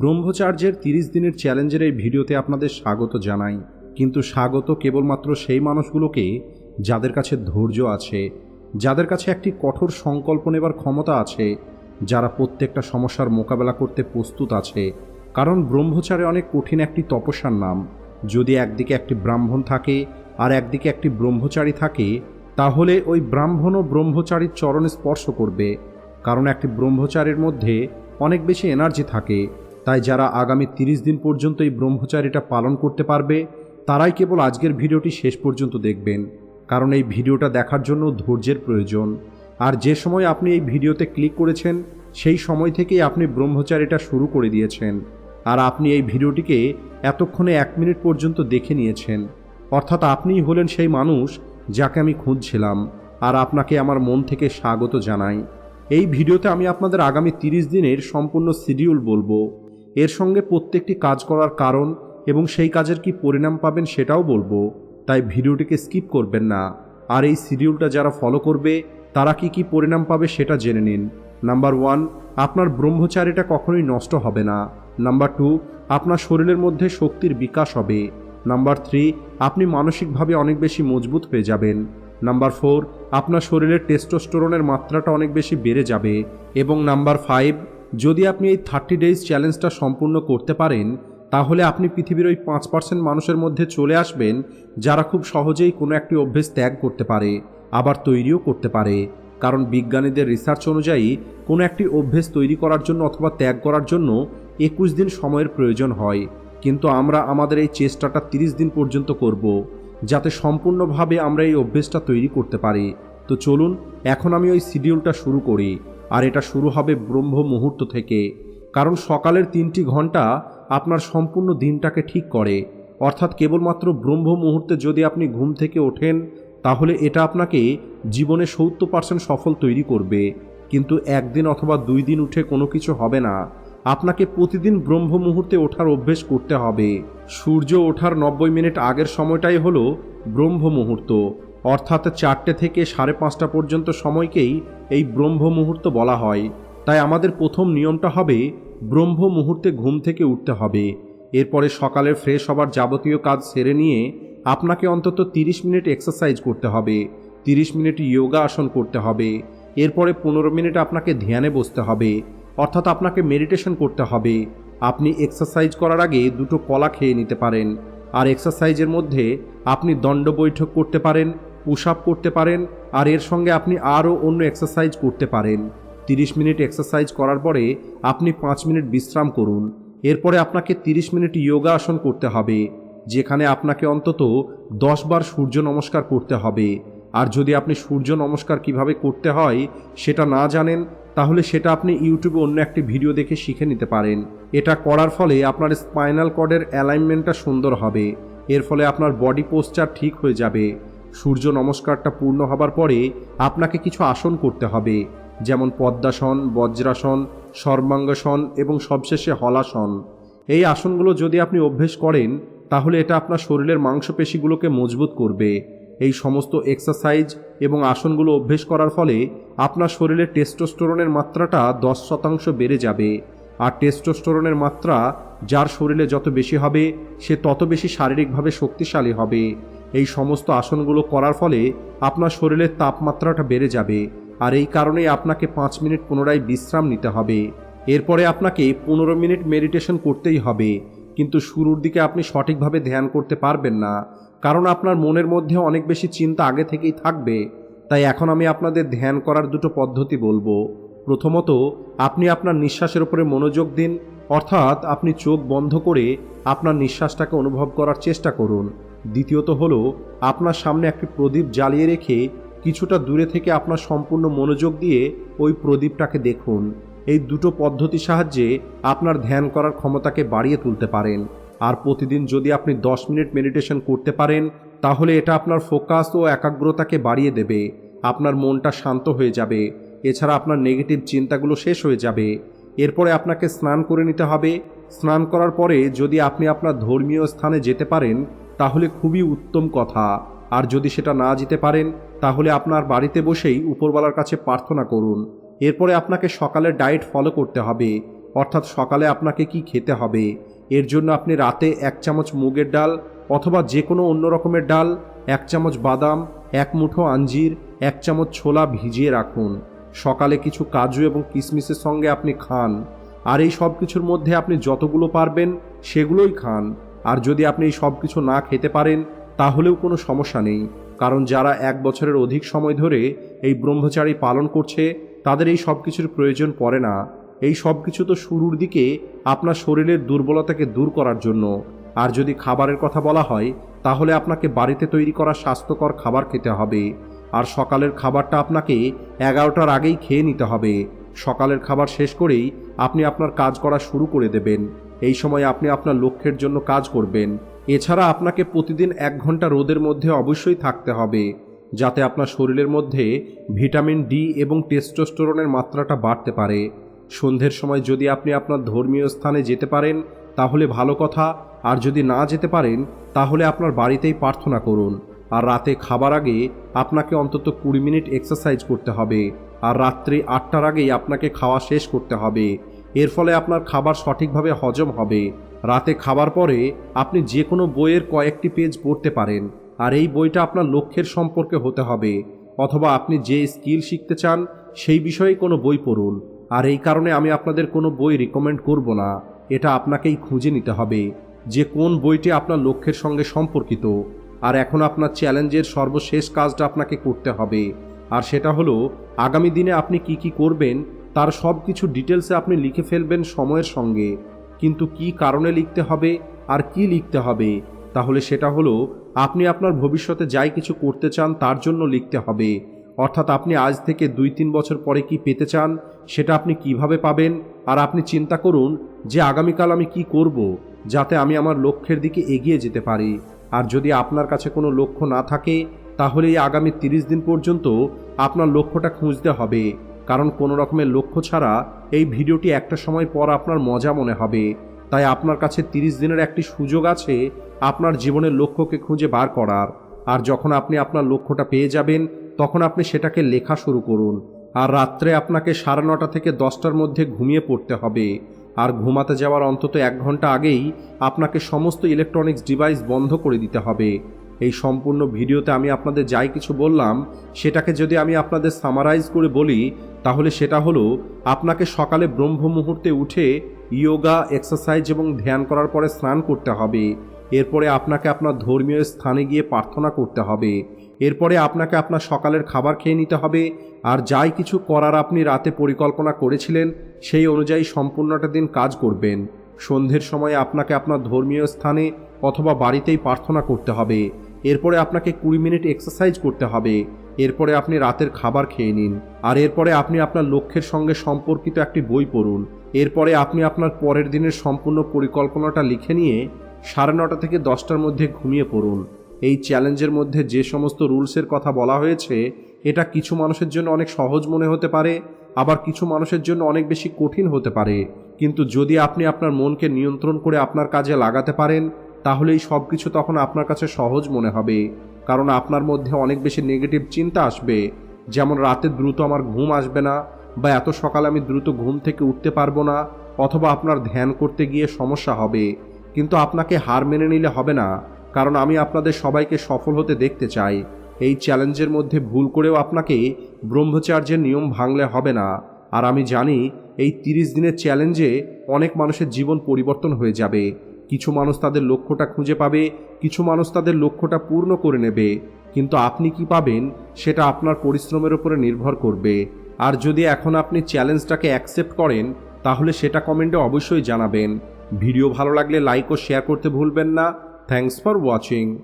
ব্রহ্মচার্যের তিরিশ দিনের চ্যালেঞ্জের এই ভিডিওতে আপনাদের স্বাগত জানাই। কিন্তু স্বাগত কেবলমাত্র সেই মানুষগুলোকে যাদের কাছে ধৈর্য আছে, যাদের কাছে একটি কঠোর সংকল্প নেবার ক্ষমতা আছে, যারা প্রত্যেকটা সমস্যার মোকাবেলা করতে প্রস্তুত আছে। কারণ ব্রহ্মচারে অনেক কঠিন একটি তপস্যার নাম। যদি একদিকে একটি ব্রাহ্মণ থাকে আর একদিকে একটি ব্রহ্মচারী থাকে, তাহলে ওই ব্রাহ্মণ ও ব্রহ্মচারীর চরণে স্পর্শ করবে। কারণ একটি ব্রহ্মচারীর মধ্যে অনেক বেশি এনার্জি থাকে। তাই যারা আগামী তিরিশ দিন পর্যন্ত এই ব্রহ্মচারীটা পালন করতে পারবে, তারাই কেবল আজকের ভিডিওটি শেষ পর্যন্ত দেখবেন, কারণ এই ভিডিওটা দেখার জন্য ধৈর্যের প্রয়োজন। আর যে সময় আপনি এই ভিডিওতে ক্লিক করেছেন, সেই সময় থেকেই আপনি ব্রহ্মচারীটা শুরু করে দিয়েছেন। আর আপনি এই ভিডিওটিকে এতক্ষণে এক মিনিট পর্যন্ত দেখে নিয়েছেন। অর্থাৎ আপনিই হলেন সেই মানুষ যাকে আমি খুঁজছিলাম আর আপনাকে আমার মন থেকে স্বাগত জানাই। এই ভিডিওতে আমি আপনাদের আগামী তিরিশ দিনের সম্পূর্ণ শিডিউল বলব। এর সঙ্গে প্রত্যেকটি কাজ করার কারণ এবং সেই কাজের কি পরিণাম পাবেন সেটাও বলব। তাই ভিডিওটিকে স্কিপ করবেন না। আর এই শিডিউলটা যারা ফলো করবে, তারা কি কি পরিণাম পাবে সেটা জেনে নিন। নাম্বার ওয়ান আপনার ব্রহ্মচারীটা কখনোই নষ্ট হবে না। নাম্বার টু আপনার শরীরের মধ্যে শক্তির বিকাশ হবে। নাম্বার থ্রি আপনি মানসিকভাবে অনেক বেশি মজবুত হয়ে যাবেন। নাম্বার ফোর আপনার শরীরের টেস্টোস্টোরনের মাত্রাটা অনেক বেশি বেড়ে যাবে। এবং নাম্বার ফাইভ যদি আপনি এই থার্টি ডেজ চ্যালেঞ্জটা সম্পূর্ণ করতে পারেন, তাহলে আপনি পৃথিবীর ওই পাঁচ পার্সেন্ট মানুষের মধ্যে চলে আসবেন, যারা খুব সহজেই কোনো একটি অভ্যেস ত্যাগ করতে পারে, আবার তৈরিও করতে পারে। কারণ বিজ্ঞানীদের রিসার্চ অনুযায়ী, কোনো একটি অভ্যেস তৈরি করার জন্য অথবা ত্যাগ করার জন্য একুশ দিন সময়ের প্রয়োজন হয়। কিন্তু আমরা আমাদের এই চেষ্টাটা তিরিশ দিন পর্যন্ত করব, যাতে সম্পূর্ণভাবে আমরা এই অভ্যেসটা তৈরি করতে পারি। তো চলুন, এখন আমি ওই শিডিউলটা শুরু করি, আর এটা শুরু হবে ব্রহ্ম মুহূর্ত থেকে। কারণ সকালের তিনটি ঘণ্টা আপনার সম্পূর্ণ দিনটাকে ঠিক করে। অর্থাৎ কেবলমাত্র ব্রহ্ম মুহূর্তে যদি আপনি ঘুম থেকে ওঠেন, তাহলে এটা আপনাকে জীবনে সত্তর পার্সেন্ট সফল তৈরি করবে। কিন্তু একদিন অথবা দুই দিন উঠে কোনো কিছু হবে না। আপনাকে প্রতিদিন ব্রহ্ম মুহূর্তে ওঠার অভ্যেস করতে হবে। সূর্য ওঠার নব্বই মিনিট আগের সময়টাই হলো ব্রহ্ম মুহূর্ত। অর্থাৎ চারটে থেকে সাড়ে পাঁচটা পর্যন্ত সময়কেই এই ব্রহ্ম মুহূর্ত বলা হয়। তাই আমাদের প্রথম নিয়মটা হবে, ব্রহ্ম মুহূর্তে ঘুম থেকে উঠতে হবে। এরপরে সকালে ফ্রেশ হবার যাবতীয় কাজ সেরে নিয়ে আপনাকে অন্তত 30 মিনিট এক্সারসাইজ করতে হবে। 30 মিনিট যোগা আসন করতে হবে। এরপরে পনেরো মিনিট আপনাকে ধ্যানে বসতে হবে। অর্থাৎ আপনাকে মেডিটেশন করতে হবে। আপনি এক্সারসাইজ করার আগে দুটো কলা খেয়ে নিতে পারেন। আর এক্সারসাইজের মধ্যে আপনি দণ্ড বৈঠক করতে পারেন। পুশ আপ করতে পারেন, আর এর সঙ্গে আপনি আরও অন্য এক্সারসাইজ করতে পারেন। 30 মিনিট এক্সারসাইজ করার পরে আপনি পাঁচ মিনিট বিশ্রাম করুন। এরপরে আপনাকে 30 মিনিট যোগা আসন করতে হবে, যেখানে আপনাকে অন্তত দশ বার সূর্য নমস্কার করতে হবে। আর যদি আপনি সূর্য নমস্কার কীভাবে করতে হয় সেটা না জানেন, তাহলে সেটা আপনি ইউটিউবে অন্য একটি ভিডিও দেখে শিখে নিতে পারেন। এটা করার ফলে আপনার স্পাইনাল কর্ডের অ্যালাইনমেন্টটা সুন্দর হবে। এর ফলে আপনার বডি পোস্টার ঠিক হয়ে যাবে। সূর্য নমস্কারটা পূর্ণ হবার পরে আপনাকে কিছু আসন করতে হবে, যেমন পদ্মাসন, বজ্রাসন, সর্বাঙ্গাসন এবং সবশেষে হলাসন। এই আসনগুলো যদি আপনি অভ্যেস করেন, তাহলে এটা আপনার শরীরের মাংসপেশিগুলোকে মজবুত করবে। এই সমস্ত এক্সারসাইজ এবং আসনগুলো অভ্যেস করার ফলে আপনার শরীরে টেস্টোস্টোরনের মাত্রাটা দশ শতাংশ বেড়ে যাবে। আর টেস্টোস্টোরনের মাত্রা যার শরীরে যত বেশি হবে, সে তত বেশি শারীরিকভাবে শক্তিশালী হবে। এই সমস্ত আসনগুলো করার ফলে আপনার শরীরের তাপমাত্রাটা বেড়ে যাবে। আর এই কারণেই আপনাকে পাঁচ মিনিট পুনরায় বিশ্রাম নিতে হবে। এরপরে আপনাকে পনেরো মিনিট মেডিটেশন করতেই হবে। কিন্তু শুরুর দিকে আপনি সঠিকভাবে ধ্যান করতে পারবেন না। কারণ আপনার মনের মধ্যে অনেক বেশি চিন্তা আগে থেকেই থাকবে। তাই এখন আমি আপনাদের ধ্যান করার দুটো পদ্ধতি বলব। প্রথমত, আপনি আপনার নিঃশ্বাসের উপরে মনোযোগ দিন। অর্থাৎ আপনি চোখ বন্ধ করে আপনার নিঃশ্বাসটাকে অনুভব করার চেষ্টা করুন। দ্বিতীয়ত হলো, আপনার সামনে একটি প্রদীপ জ্বালিয়ে রেখে কিছুটা দূরে থেকে আপনার সম্পূর্ণ মনোযোগ দিয়ে ওই প্রদীপটাকে দেখুন। এই দুটো পদ্ধতির সাহায্যে আপনার ধ্যান করার ক্ষমতাকে বাড়িয়ে তুলতে পারেন। আর প্রতিদিন যদি আপনি 10 মিনিট মেডিটেশন করতে পারেন, তাহলে এটা আপনার ফোকাস ও একাগ্রতাকে বাড়িয়ে দেবে। আপনার মনটা শান্ত হয়ে যাবে। এছাড়া আপনার নেগেটিভ চিন্তাগুলো শেষ হয়ে যাবে। এরপরে আপনাকে স্নান করে নিতে হবে। স্নান করার পরে যদি আপনি আপনার ধর্মীয় স্থানে যেতে পারেন তাহলে খুবই উত্তম কথা। আর যদি সেটা না যেতে পারেন, তাহলে আপনার বাড়িতে বসেই উপরওয়ালার কাছে প্রার্থনা করুন। এরপরে আপনাকে সকালের ডায়েট ফলো করতে হবে। অর্থাৎ সকালে আপনাকে কি খেতে হবে? এর জন্য আপনি রাতে এক চামচ মুগের ডাল অথবা যে কোনো অন্য রকমের ডাল, এক চামচ বাদাম, এক মুঠো আঞ্জির, এক চামচ ছোলা ভিজিয়ে রাখুন। সকালে কিছু কাজু এবং কিশমিশের সঙ্গে আপনি খান। আর এই সব কিছুর মধ্যে আপনি যতগুলো পারবেন, সেগুলোই খান। আর যদি আপনি সব কিছু না খেতে পারেন, তাহলেও কোনো সমস্যা নেই, কারণ যারা এক বছরের অধিক সময় ধরে এই ব্রহ্মচারী পালন করছে, তাদের এই সব কিছুর প্রয়োজন পড়ে না। এই সব কিছু তো শুরুর দিকে আপনার শরীরের দুর্বলতাকে দূর করার জন্য। আর যদি খাবারের কথা বলা হয়, তাহলে আপনাকে বাড়িতে তৈরি করা স্বাস্থ্যকর খাবার খেতে হবে। আর সকালের খাবারটা আপনাকে এগারোটার আগেই খেয়ে নিতে হবে। সকালের খাবার শেষ করেই আপনি আপনার কাজ করা শুরু করে দেবেন। এই সময় আপনি আপনার লক্ষ্যের জন্য কাজ করবেন। এছাড়া আপনাকে প্রতিদিন এক ঘণ্টা রোদের মধ্যে অবশ্যই থাকতে হবে, যাতে আপনার শরীরের মধ্যে ভিটামিন ডি এবং টেস্টোস্টেরনের মাত্রাটা বাড়তে পারে। সন্ধ্যের সময় যদি আপনি আপনার ধর্মীয় স্থানে যেতে পারেন, তাহলে ভালো কথা। আর যদি না যেতে পারেন, তাহলে আপনার বাড়িতেই প্রার্থনা করুন। আর রাতে খাবার আগে আপনাকে অন্তত কুড়ি মিনিট এক্সারসাইজ করতে হবে। আর রাত্রি আটটার আগেই আপনাকে খাওয়া শেষ করতে হবে। এর ফলে আপনার খাবার সঠিকভাবে হজম হবে। রাতে খাবার পরে আপনি যে কোনো বইয়ের কয়েকটি পেজ পড়তে পারেন, আর এই বইটা আপনার লক্ষ্যের সম্পর্কে হতে হবে, অথবা আপনি যে স্কিল শিখতে চান সেই বিষয়ে কোনো বই পড়ুন। আর এই কারণে আমি আপনাদের কোনো বই রিকমেন্ড করব না, এটা আপনাকেই খুঁজে নিতে হবে, যে কোন বইটি আপনার লক্ষ্যের সঙ্গে সম্পর্কিত। আর এখন আপনার চ্যালেঞ্জের সর্বশেষ কাজটা আপনাকে করতে হবে, আর সেটা হলো, আগামী দিনে আপনি কি কি করবেন তার সব কিছু ডিটেলসে আপনি লিখে ফেলবেন সময়ের সঙ্গে। কিন্তু কি কারণে লিখতে হবে আর কি লিখতে হবে? তাহলে সেটা হলো, আপনি আপনার ভবিষ্যতে যাই কিছু করতে চান তার জন্য লিখতে হবে। অর্থাৎ আপনি আজ থেকে দুই তিন বছর পরে কি পেতে চান সেটা আপনি কীভাবে পাবেন? আর আপনি চিন্তা করুন যে আগামীকাল আমি কি করব যাতে আমি আমার লক্ষ্যের দিকে এগিয়ে যেতে পারি। আর যদি আপনার কাছে কোনো লক্ষ্য না থাকে, তাহলে এই আগামী তিরিশ দিন পর্যন্ত আপনার লক্ষ্যটা খুঁজতে হবে। কারণ কোনো রকমের লক্ষ্য ছাড়া এই ভিডিওটি একটা সময় পর আপনার মজা মনে হবে। তাই আপনার কাছে তিরিশ দিনের একটি সুযোগ আছে আপনার জীবনের লক্ষ্যকে খুঁজে বার করার। আর যখন আপনি আপনার লক্ষ্যটা পেয়ে যাবেন, তখন আপনি সেটাকে লেখা শুরু করুন। আর রাত্রে আপনাকে সাড়ে নটা থেকে দশটার মধ্যে ঘুমিয়ে পড়তে হবে। আর ঘুমাতে যাওয়ার অন্তত এক ঘণ্টা আগেই আপনাকে সমস্ত ইলেকট্রনিক্স ডিভাইস বন্ধ করে দিতে হবে। এই সম্পূর্ণ ভিডিওতে আমি আপনাদের যাই কিছু বললাম, সেটাকে যদি আমি আপনাদের সামারাইজ করে বলি, তাহলে সেটা হলো, আপনাকে সকালে ব্রহ্ম মুহূর্তে উঠে ইয়োগা এক্সারসাইজ এবং ধ্যান করার পরে স্নান করতে হবে। এরপরে আপনাকে আপনার ধর্মীয় স্থানে গিয়ে প্রার্থনা করতে হবে। এরপরে আপনাকে আপনার সকালের খাবার খেয়ে নিতে হবে। আর যাই কিছু করার আপনি রাতে পরিকল্পনা করেছিলেন, সেই অনুযায়ী সম্পূর্ণটা দিন কাজ করবেন। সন্ধ্যের সময় আপনাকে আপনার ধর্মীয় স্থানে অথবা বাড়িতেই প্রার্থনা করতে হবে। এরপরে আপনাকে কুড়ি মিনিট এক্সারসাইজ করতে হবে। এরপরে আপনি রাতের খাবার খেয়ে নিন। আর এরপরে আপনি আপনার লক্ষ্যের সঙ্গে সম্পর্কিত একটি বই পড়ুন। এরপরে আপনি আপনার পরের দিনের সম্পূর্ণ পরিকল্পনাটা লিখে নিয়ে সাড়ে নটা থেকে দশটার মধ্যে ঘুমিয়ে পড়ুন। এই চ্যালেঞ্জের মধ্যে যে সমস্ত রুলসের কথা বলা হয়েছে, এটা কিছু মানুষের জন্য অনেক সহজ মনে হতে পারে, আবার কিছু মানুষের জন্য অনেক বেশি কঠিন হতে পারে। কিন্তু যদি আপনি আপনার মনকে নিয়ন্ত্রণ করে আপনার কাজে লাগাতে পারেন তাহলে এই সব কিছু তখন আপনার কাছে সহজ মনে হবে, কারণ আপনার মধ্যে অনেক বেশি নেগেটিভ চিন্তা আসবে, যেমন রাতে দ্রুত আমার ঘুম আসবে না, বা এত সকালে আমি দ্রুত ঘুম থেকে উঠতে পারব না, অথবা আপনার ধ্যান করতে গিয়ে সমস্যা হবে। কিন্তু আপনাকে হার মেনে নিলে হবে না, কারণ আমি আপনাদের সবাইকে সফল হতে দেখতে চাই। এই চ্যালেঞ্জের মধ্যে ভুল করেও আপনাকে ব্রহ্মচার্যের নিয়ম ভাঙলে হবে না। আর আমি জানি, এই তিরিশ দিনের চ্যালেঞ্জে অনেক মানুষের জীবন পরিবর্তন হয়ে যাবে। কিছু মানুষ তাদের লক্ষ্যটা খুঁজে পাবে, কিছু মানুষ তাদের লক্ষ্যটা পূর্ণ করে নেবে। কিন্তু আপনি কি পাবেন, সেটা আপনার পরিশ্রমের উপরে নির্ভর করবে। আর যদি এখন আপনি চ্যালেঞ্জটাকে অ্যাকসেপ্ট করেন, তাহলে সেটা কমেন্টে অবশ্যই জানাবেন। ভিডিও ভালো লাগলে লাইক ও শেয়ার করতে ভুলবেন না। Thanks for watching.